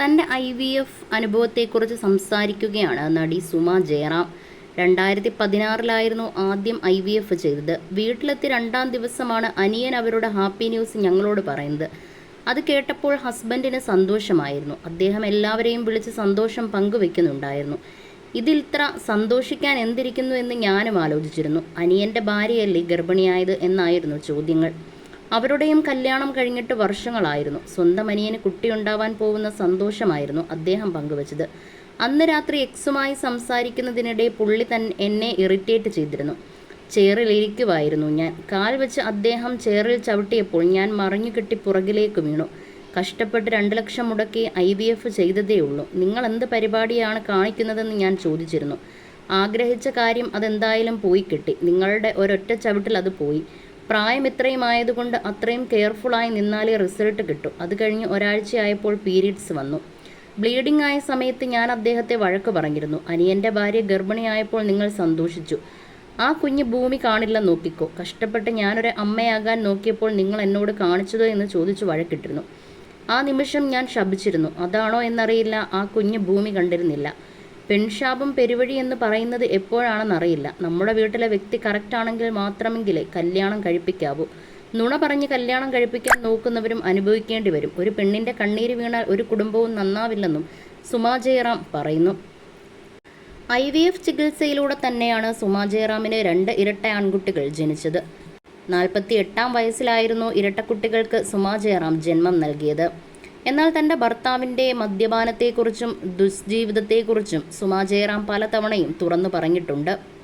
തന്റെ I V F അനുഭവത്തെക്കുറിച്ച് സംസാരിക്കുകയാണ് നടി സുമ ജയറാം. രണ്ടായിരത്തി പതിനാറിലായിരുന്നു ആദ്യം ഐ വി എഫ് ചെയ്തത്. വീട്ടിലെത്തി രണ്ടാം ദിവസമാണ് അനിയൻ അവരുടെ ഹാപ്പി ന്യൂസ് ഞങ്ങളോട് പറയുന്നത്. അത് കേട്ടപ്പോൾ ഹസ്ബൻഡിന് സന്തോഷമായിരുന്നു. അദ്ദേഹം എല്ലാവരെയും വിളിച്ച് സന്തോഷം പങ്കുവെക്കുന്നുണ്ടായിരുന്നു. ഇതിൽ ഇത്ര സന്തോഷിക്കാൻ എന്തിരിക്കുന്നു എന്ന് ഞാനും ആലോചിച്ചിരുന്നു. അനിയന്റെ ഭാര്യയല്ലേ ഗർഭിണിയായത് എന്നായിരുന്നു ചോദ്യങ്ങൾ. അവരുടെയും കല്യാണം കഴിഞ്ഞിട്ട് വർഷങ്ങളായിരുന്നു. സ്വന്തം അനിയന് കുട്ടിയുണ്ടാവാൻ പോകുന്ന സന്തോഷമായിരുന്നു അദ്ദേഹം പങ്കുവച്ചത്. അന്ന് രാത്രി എക്സുമായി സംസാരിക്കുന്നതിനിടെ പുള്ളി തൻ എന്നെ ഇറിറ്റേറ്റ് ചെയ്തിരുന്നു. ചേറിലിരിക്കുമായിരുന്നു ഞാൻ. കാൽ വെച്ച് അദ്ദേഹം ചേറിൽ ചവിട്ടിയപ്പോൾ ഞാൻ മറിഞ്ഞു കെട്ടി പുറകിലേക്ക് വീണു. കഷ്ടപ്പെട്ട് രണ്ട് ലക്ഷം മുടക്കി ഐ വി എഫ് ചെയ്തതേ ഉള്ളൂ. നിങ്ങൾ എന്ത് പരിപാടിയാണ് കാണിക്കുന്നതെന്ന് ഞാൻ ചോദിച്ചിരുന്നു. ആഗ്രഹിച്ച കാര്യം അതെന്തായാലും പോയി കിട്ടി. നിങ്ങളുടെ ഒരൊറ്റ ചവിട്ടിൽ അത് പോയി. പ്രായം ഇത്രയും ആയതുകൊണ്ട് അത്രയും കെയർഫുള്ളായി നിന്നാലേ റിസൾട്ട് കിട്ടും. അത് കഴിഞ്ഞ് ഒരാഴ്ചയായപ്പോൾ പീരീഡ്സ് വന്നു. ബ്ലീഡിംഗ് ആയ സമയത്ത് ഞാൻ അദ്ദേഹത്തെ വഴക്ക് പറഞ്ഞിരുന്നു. അനിയന്റെ ഭാര്യ ഗർഭിണിയായപ്പോൾ നിങ്ങൾ സന്തോഷിച്ചു. ആ കുഞ്ഞ് ഭൂമി കാണില്ല നോക്കിക്കോ. കഷ്ടപ്പെട്ട് ഞാനൊരു അമ്മയാകാൻ നോക്കിയപ്പോൾ നിങ്ങൾ എന്നോട് കാണിച്ചതോ എന്ന് ചോദിച്ചു വഴക്കിട്ടിരുന്നു. ആ നിമിഷം ഞാൻ ശപിച്ചിരുന്നു. അതാണോ എന്നറിയില്ല. ആ കുഞ്ഞ് ഭൂമി കണ്ടിരുന്നില്ല. പെൺശാപം പെരുവഴി എന്ന് പറയുന്നത് എപ്പോഴാണെന്നറിയില്ല. നമ്മുടെ വീട്ടിലെ വ്യക്തി കറക്റ്റ് ആണെങ്കിൽ മാത്രമെങ്കിലേ കല്യാണം കഴിപ്പിക്കാവൂ. നുണ പറഞ്ഞ് കല്യാണം കഴിപ്പിക്കാൻ നോക്കുന്നവരും അനുഭവിക്കേണ്ടി വരും. ഒരു പെണ്ണിന്റെ കണ്ണീര് വീണാൽ ഒരു കുടുംബവും നന്നാവില്ലെന്നും സുമാ ജയറാം പറയുന്നു. ഐ വി എഫ് ചികിത്സയിലൂടെ തന്നെയാണ് സുമാ ജയറാമിന് രണ്ട് ഇരട്ട ആൺകുട്ടികൾ ജനിച്ചത്. നാൽപ്പത്തി എട്ടാം വയസ്സിലായിരുന്നു ഇരട്ടക്കുട്ടികൾക്ക് സുമാ ജയറാം ജന്മം നൽകിയത്. എന്നാൽ തന്റെ ഭർത്താവിന്റെ മദ്യപാനത്തെക്കുറിച്ചും ദുസ്ജീവിതത്തെക്കുറിച്ചും സുമാ ജയറാം പലതവണയും തുറന്നു പറഞ്ഞിട്ടുണ്ട്.